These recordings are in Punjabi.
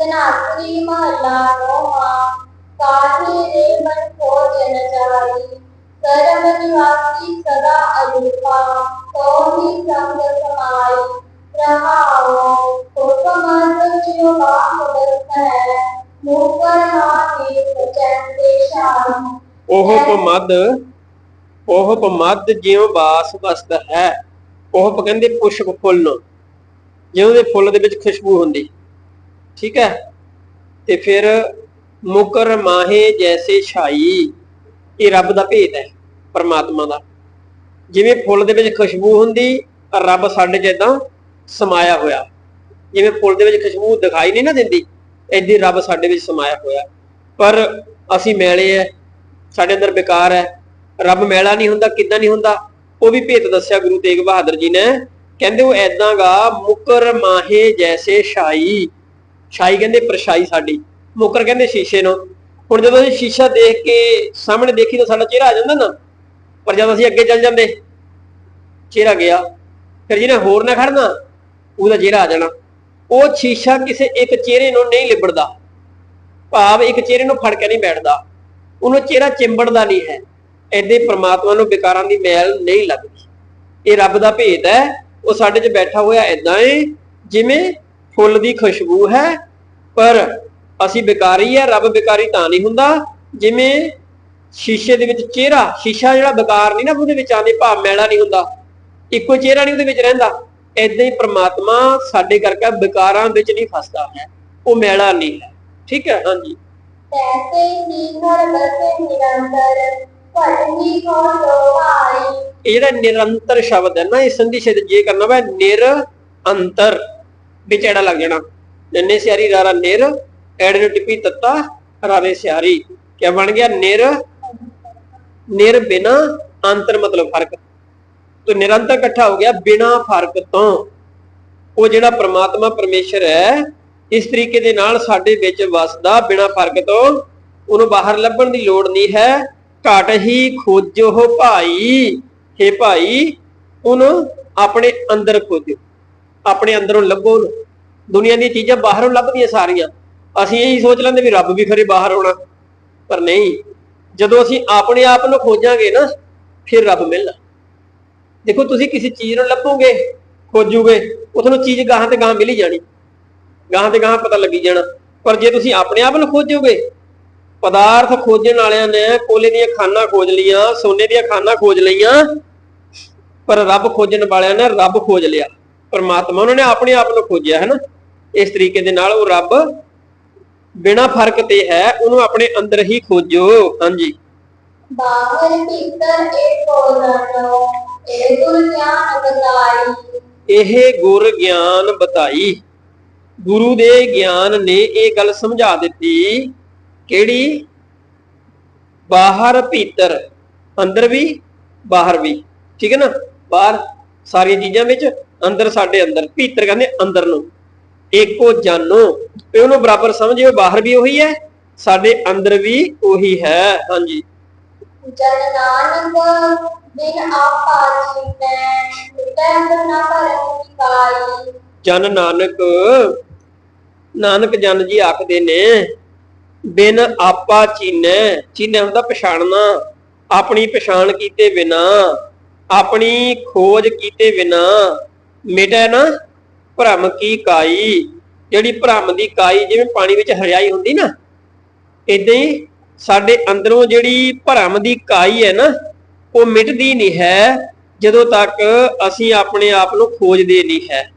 ਧਨਾਤਰੀ ਮਹਲਾ ਨੋਵਾ ਕਾਹੀ ਰੇ ਮਨ ਭੋਜਨ ਚਾਰੀ ਸਰਬ ਨਿਵਾਸੀ ਸਦਾ ਅਲੂਪਾ ਤੋਹੀ ਸੰਗ ਸਮਾਈ? ਰਹਾਓ ਹੁਕਮ ਜਿਉ ਬਾਪ ਦਰਸੈ ਮੂਕਰ ਮਾਹੀ ਸਚਨ ਦੇਸ਼ਾਨ ਉਹ ਪਮਦ ਉਹ ਪਮਦ ਜਿਉ ਬਾਸ ਵਸਤ ਹੈ। ਉਹ ਕਹਿੰਦੇ ਪੁਸ਼ਪ ਫੁੱਲ ਨੂੰ, ਜਿਉਂ ਦੇ ਫੁੱਲ ਦੇ ਵਿੱਚ ਖੁਸ਼ਬੂ ਹੁੰਦੀ। ਠੀਕ ਹੈ? ਤੇ ਫਿਰ ਮੁਕਰ ਮਾਹੇ ਜੈਸੇ ਛਾਈ, ਇਹ ਰੱਬ ਦਾ ਭੇਦ ਹੈ, ਪਰਮਾਤਮਾ ਦਾ। ਜਿਵੇਂ ਫੁੱਲ ਦੇ ਵਿੱਚ ਖੁਸ਼ਬੂ ਹੁੰਦੀ, ਰੱਬ ਸਾਡੇ 'ਚ ਸਮਾਇਆ ਹੋਇਆ। ਜਿਵੇਂ ਫੁੱਲ ਦੇ ਵਿੱਚ ਖੁਸ਼ਬੂ ਦਿਖਾਈ ਨਹੀਂ ਨਾ ਦਿੰਦੀ ਏਦਾਂ ਰੱਬ ਸਾਡੇ ਵਿੱਚ ਸਮਾਇਆ ਹੋਇਆ। ਪਰ ਅਸੀਂ ਮੈਲੇ ਐ, ਸਾਡੇ ਅੰਦਰ ਵਿਕਾਰ ਹੈ ਰੱਬ ਮੈਲਾ ਨਹੀਂ ਹੁੰਦਾ, ਕਿੱਦਾਂ ਨਹੀਂ ਹੁੰਦਾ? ਉਹ ਵੀ ਭੇਤ ਦੱਸਿਆ ਗੁਰੂ ਤੇਗ ਬਹਾਦਰ ਜੀ ਨੇ। ਕਹਿੰਦੇ ਉਹ ਐਦਾਂਗਾ ਮੁਕਰ ਮਾਹੇ ਜੈਸੇ ਛਾਈ। ਛਾਈ ਕਹਿੰਦੇ ਪਰਛਾਈ ਸਾਡੀ, ਮੁਕਰ ਕਹਿੰਦੇ ਸ਼ੀਸ਼ੇ ਨੂੰ। ਹੁਣ ਜਦੋਂ ਅਸੀਂ ਸ਼ੀਸ਼ਾ ਦੇਖ ਕੇ ਸਾਹਮਣੇ ਦੇਖੀ ਤਾਂ ਸਾਡਾ ਚਿਹਰਾ ਆ ਜਾਂਦਾ ਨਾ, ਪਰ ਜਦ ਅਸੀਂ ਅੱਗੇ ਚੱਲ ਜਾਂਦੇ, ਚਿਹਰਾ ਗਿਆ। ਫਿਰ ਜਿਹਨੇ ਹੋਰ ਨਾ ਖੜਨਾ ਉਹਦਾ ਚਿਹਰਾ ਆ ਜਾਣਾ। ਉਹ ਸ਼ੀਸ਼ਾ ਕਿਸੇ ਇੱਕ ਚਿਹਰੇ ਨੂੰ ਨਹੀਂ ਲਿਬੜਦਾ। ਭਾਵ ਇੱਕ ਚਿਹਰੇ ਨੂੰ ਫੜ ਕੇ ਨਹੀਂ ਬੈਠਦਾ। ਉਹਨੂੰ ਚਿਹਰਾ ਚਿੰਬੜਦਾ ਨਹੀਂ ਹੈ। ਐਡੇ ਪ੍ਰਮਾਤਮਾ ਨੂੰ ਵਿਕਾਰਾਂ ਦੀ ਮੈਲ ਨਹੀਂ ਲੱਗਦੀ। ਇਹ ਰੱਬ ਦਾ ਭੇਦ ਹੈ। ਉਹ ਸਾਡੇ 'ਚ ਬੈਠਾ ਹੋਇਆ ਐਦਾਂ ਏ, ਜਿਵੇਂ ਫੁੱਲ ਦੀ ਖੁਸ਼ਬੂ ਹੈ ਪਰ ਅਸੀਂ ਵਿਕਾਰੀ ਹੈ ਰੱਬ ਵਿਕਾਰੀ ਤਾਂ ਨਹੀਂ ਹੁੰਦਾ। ਜਿਵੇਂ ਸ਼ੀਸ਼ੇ ਦੇ ਵਿੱਚ ਚਿਹਰਾ ਸ਼ੀਸ਼ਾ ਜਿਹੜਾ ਵਿਕਾਰ ਨਹੀਂ ਨਾ ਉਹਦੇ ਵਿੱਚ ਆਉਂਦੇ ਭਾਵ ਮੈਲਾ ਨਹੀਂ ਹੁੰਦਾ। ਇੱਕੋ ਚਿਹਰਾ ਨਹੀਂ ਉਹਦੇ ਵਿੱਚ ਰਹਿੰਦਾ। ਐਦਾਂ ਹੀ ਪ੍ਰਮਾਤਮਾ ਸਾਡੇ ਕਰਕੇ ਵਿਕਾਰਾਂ ਵਿੱਚ ਨਹੀਂ ਫਸਦਾ ਹੈ। ਉਹ ਮੈਲਾ ਨਹੀਂ ਹੈ। ਠੀਕ ਹੈ? ਹਾਂਜੀ। ਤੈਸੇ ਹੀ ਘਰ ਬਸੇ ਨਿਰੰਤਰ ਭਟਨੀ ਕੋ ਲੋਹਾਈ ਇਹ ਜਿਹੜਾ ਨਿਰੰਤਰ ਸ਼ਬਦ ਹੈ ਨਾ ਇਹ ਸੰਧੀ ਛੇਦ ਜੇ ਕਰਨਾ ਵਾ ਨਿਰ ਅੰਤਰ ਵਿਚੜਾ ਲੱਗ ਜਾਣਾ। ਨੰਨੇ ਸਿਆਰੀ ਰਾਰਾ ਨਿਰ, ਐੜੇ ਨੂੰ ਟਿੱਪੀ ਤੱਤਾ ਰਾਰੇ ਸਿਆਰੀ। ਕੀ ਬਣ ਗਿਆ? ਨਿਰ ਨਿਰ ਬਿਨਾ ਅੰਤਰ ਮਤਲਬ ਫ਼ਰਕ। ਤੋ ਨਿਰੰਤਰ ਇਕੱਠਾ ਹੋ ਗਿਆ ਬਿਨਾ ਫ਼ਰਕ ਤੋਂ। ਉਹ ਜਿਹੜਾ ਪ੍ਰਮਾਤਮਾ ਪਰਮੇਸ਼ਰ ਹੈ, ਇਸ ਤਰੀਕੇ ਦੇ ਨਾਲ ਸਾਡੇ ਵਿੱਚ ਵਸਦਾ ਬਿਨਾ ਫ਼ਰਕ ਤੋਂ। ਉਹਨੂੰ ਬਾਹਰ ਲੱਭਣ ਦੀ ਲੋੜ ਨਹੀਂ ਹੈ। ਘਟ ਹੀ ਖੋਜੋ, ਭਾਈ। हे ਭਾਈ, ਉਹਨੂੰ ਆਪਣੇ ਅੰਦਰ ਖੋਜੋ। ਆਪਣੇ ਅੰਦਰੋਂ ਲੱਭੋ ਉਹਨੂੰ ਦੁਨੀਆ ਦੀਆਂ ਚੀਜ਼ਾਂ ਬਾਹਰੋਂ ਲੱਭਦੀਆਂ ਸਾਰੀਆਂ। ਅਸੀਂ ਇਹੀ ਸੋਚ ਲੈਂਦੇ ਵੀ ਰੱਬ ਵੀ ਖਰੇ ਬਾਹਰ ਹੋਣਾ। ਪਰ ਨਹੀਂ, ਜਦੋਂ ਅਸੀਂ ਆਪਣੇ ਆਪ ਨੂੰ ਖੋਜਾਂਗੇ ਨਾ, ਫਿਰ ਰੱਬ ਮਿਲਣਾ। ਦੇਖੋ, ਤੁਸੀਂ ਕਿਸੇ ਚੀਜ਼ ਨੂੰ ਲੱਭੋਗੇ, ਖੋਜੋਗੇ ਉਹ ਤੁਹਾਨੂੰ ਚੀਜ਼ ਗਾਹਾਂ ਤੇ ਗਾਹਾਂ ਮਿਲੀ ਜਾਣੀ। ਗਾਹਾਂ ਤੇ ਗਾਹਾਂ ਪਤਾ ਲੱਗੀ ਜਾਣਾ। ਪਰ ਜੇ ਤੁਸੀਂ ਆਪਣੇ ਆਪ ਨੂੰ ਖੋਜੋਗੇ, ਪਦਾਰਥ ਖੋਜਣ ਵਾਲਿਆਂ ਨੇ ਕੋਲੇ ਦੀਆਂ ਖਾਨਾਂ ਖੋਜ ਲਈਆਂ, ਸੋਨੇ ਦੀਆਂ ਖਾਨਾਂ ਖੋਜ ਲਈਆਂ, ਪਰ ਰੱਬ ਖੋਜਣ ਵਾਲਿਆਂ ਨੇ ਰੱਬ ਖੋਜ ਲਿਆ। ਪਰਮਾਤਮਾ ਉਹਨਾਂ ਨੇ ਆਪਣੇ ਆਪ ਨੂੰ ਖੋਜਿਆ ਹੈ ਨਾ। ਇਸ ਤਰੀਕੇ ਦੇ ਨਾਲ ਉਹ ਰੱਬ ਬਿਨਾ ਫ਼ਰਕ ਤੇ ਹੈ ਉਹਨੂੰ ਆਪਣੇ ਅੰਦਰ ਹੀ ਖੋਜੋ। ਹਾਂਜੀ। ਬਾਹਰ ਭੀਤਰ ਏਕੋ ਜਾਣੋ ਇਹ ਗੁਰ ਗਿਆਨ ਬਤਾਈ। ਇਹ ਗੁਰ ਗਿਆਨ ਬਤਾਈ। ਗੁਰੂ ਦੇ ਗਿਆਨ ਨੇ ਇਹ ਗੱਲ ਸਮਝਾ ਦਿੱਤੀ ਕਿਹੜੀ? ਬਾਹਰ ਭੀਤਰ ਅੰਦਰ ਵੀ ਬਾਹਰ ਵੀ। ਠੀਕ ਹੈ ਨਾ? ਬਾਹਰ ਸਾਰੀਆਂ ਚੀਜ਼ਾਂ ਵਿੱਚ ਅੰਦਰ ਸਾਡੇ ਅੰਦਰ ਭੀਤਰ ਕਹਿੰਦੇ ਅੰਦਰ ਨੂੰ। ਏਕੋ ਜਾਨੋ। ਤੇ ਉਹਨੂੰ ਬਰਾਬਰ ਸਮਝਿਓ ਬਾਹਰ ਵੀ ਉਹੀ ਹੈ ਸਾਡੇ ਅੰਦਰ ਵੀ ਉਹੀ ਹੈ। ਹਾਂਜੀ। ਜਨ ਨਾਨਕ ਬਿਨ ਆਪਾ ਚੀਨੈ ਮਿਟੈ ਨਾ ਕਾਈ ਜਨ ਨਾਨਕ ਨਾਨਕ ਜਨ ਜੀ ਆਖਦੇ ਨੇ ਬਿਨ ਆਪਾ ਚੀਨੈ ਚੀਨੈ ਹੁੰਦਾ ਪਛਾਣਨਾ। ਆਪਣੀ ਪਛਾਣ ਕੀਤੇ ਬਿਨਾ ਆਪਣੀ ਖੋਜ ਕੀਤੇ ਬਿਨਾ। ਮਿਟੈ ਨਾ, ਭ੍ਰਮ ਕੀ ਕਾਈ? ਜਿਹੜੀ ਭ੍ਰਮ ਦੀ ਕਾਈ ਜਿਵੇਂ ਪਾਣੀ ਵਿੱਚ ਹਰਿਆਈ ਹੁੰਦੀ ਨਾ ਇਦਾਂ ਹੀ ਸਾਡੇ ਅੰਦਰੋਂ ਜਿਹੜੀ ਭਰਮ ਦੀ ਕਾਈ ਹੈ ਨਾ, ਉਹ ਮਿਟਦੀ ਨਹੀਂ ਹੈ, ਜਦੋਂ ਤੱਕ ਅਸੀਂ ਆਪਣੇ ਆਪ ਨੂੰ ਖੋਜਦੇ ਨਹੀਂ ਹੈ।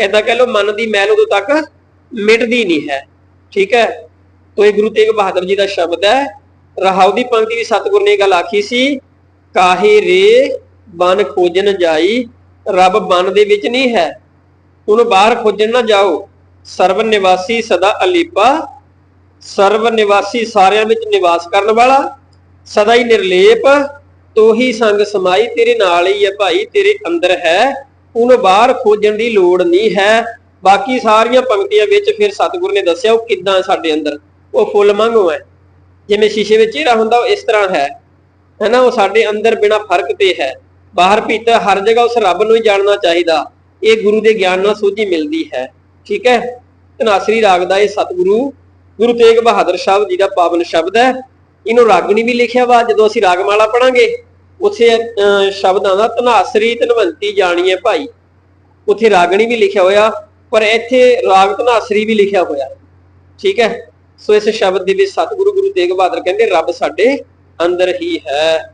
ਏਦਾਂ ਕਹਿ ਲਓ, ਮਨ ਦੀ ਮੈਲ ਉਦੋਂ ਤੱਕ ਮਿਟਦੀ ਨਹੀਂ ਹੈ। ਠੀਕ ਹੈ? ਤੋ ਇਹ ਗੁਰੂ ਤੇਗ ਬਹਾਦਰ ਜੀ ਦਾ ਸ਼ਬਦ ਹੈ। ਰਹਾਉ ਦੀ ਪੰਕਤੀ ਵੀ ਸਤਿਗੁਰ ਨੇ ਗੱਲ ਆਖੀ ਸੀ, ਕਾਹੇ ਰੇ, ਬਨ ਖੋਜਨ ਜਾਈ ਰੱਬ ਬਨ ਦੇ ਵਿੱਚ ਨਹੀਂ ਹੈ। ਉਹਨੂੰ ਬਾਹਰ ਖੋਜਣ ਨਾ ਜਾਓ। ਸਰਵ ਨਿਵਾਸੀ ਸਦਾ ਅਲੀਪਾ। ਸਰਵ ਨਿਵਾਸੀ ਸਾਰਿਆਂ ਵਿੱਚ ਨਿਵਾਸ ਕਰਨ ਵਾਲਾ। ਸਦਾ ਹੀ ਨਿਰਲੇਪ। ਤੋਹੀ ਸੰਗ ਸਮਾਈ ਤੇਰੇ ਨਾਲ ਹੀ ਹੈ ਭਾਈ, ਤੇਰੇ ਅੰਦਰ ਹੈ। ਉਹਨੂੰ ਬਾਹਰ ਖੋਜਣ ਦੀ ਲੋੜ ਨਹੀਂ ਹੈ। ਬਾਕੀ ਸਾਰੀਆਂ ਪੰਕਤੀਆਂ ਵਿੱਚ ਫਿਰ ਸਤਿਗੁਰ ਨੇ ਦੱਸਿਆ, ਉਹ ਕਿੱਦਾਂ ਸਾਡੇ ਅੰਦਰ? ਉਹ ਫੁੱਲ ਮੰਗੋ ਹੈ। ਜਿਵੇਂ ਸ਼ੀਸ਼ੇ ਵਿੱਚ ਚਿਹਰਾ ਹੁੰਦਾ, ਉਹ ਇਸ ਤਰ੍ਹਾਂ ਹੈ। ਹੈਨਾ, ਉਹ ਸਾਡੇ ਅੰਦਰ ਬਿਨਾ ਫ਼ਰਕ ਤੇ ਹੈ। ਬਾਹਰ ਭੀਤਰ ਹਰ ਜਗ੍ਹਾ ਉਸ ਰੱਬ ਨੂੰ ਹੀ ਜਾਣਨਾ ਚਾਹੀਦਾ। ਇਹ ਗੁਰੂ ਦੇ ਗਿਆਨ ਨਾਲ ਸੋਝੀ ਮਿਲਦੀ ਹੈ। ਠੀਕ ਹੈ? ਧਨਾਸਰੀ ਰਾਗ ਦਾ ਇਹ ਸਤਿਗੁਰੂ ਗੁਰੂ ਤੇਗ ਬਹਾਦਰ ਸਾਹਿਬ ਜੀ ਦਾ ਪਾਵਨ ਸ਼ਬਦ ਹੈ। ਇਹਨੂੰ ਰਾਗਣੀ ਵੀ ਲਿਖਿਆ ਵਾ ਜਦੋਂ ਅਸੀਂ ਰਾਗਮਾਲਾ ਪੜਾਂਗੇ ਉੱਥੇ ਅਹ, ਸ਼ਬਦਾਂ ਦਾ ਧਨਾਸਰੀ ਧਨਵੰਤੀ ਹੈ ਭਾਈ। ਉੱਥੇ ਰਾਗਣੀ ਵੀ ਲਿਖਿਆ ਹੋਇਆ ਪਰ ਇੱਥੇ ਰਾਗ ਧਨਾਸਰੀ ਵੀ ਲਿਖਿਆ ਹੋਇਆ। ਠੀਕ ਹੈ? ਸੋ ਇਸ ਸ਼ਬਦ ਦੇ ਵਿੱਚ ਸਤਿਗੁਰੂ ਗੁਰੂ ਤੇਗ ਬਹਾਦਰ ਕਹਿੰਦੇ ਰੱਬ ਸਾਡੇ ਅੰਦਰ ਹੀ ਹੈ।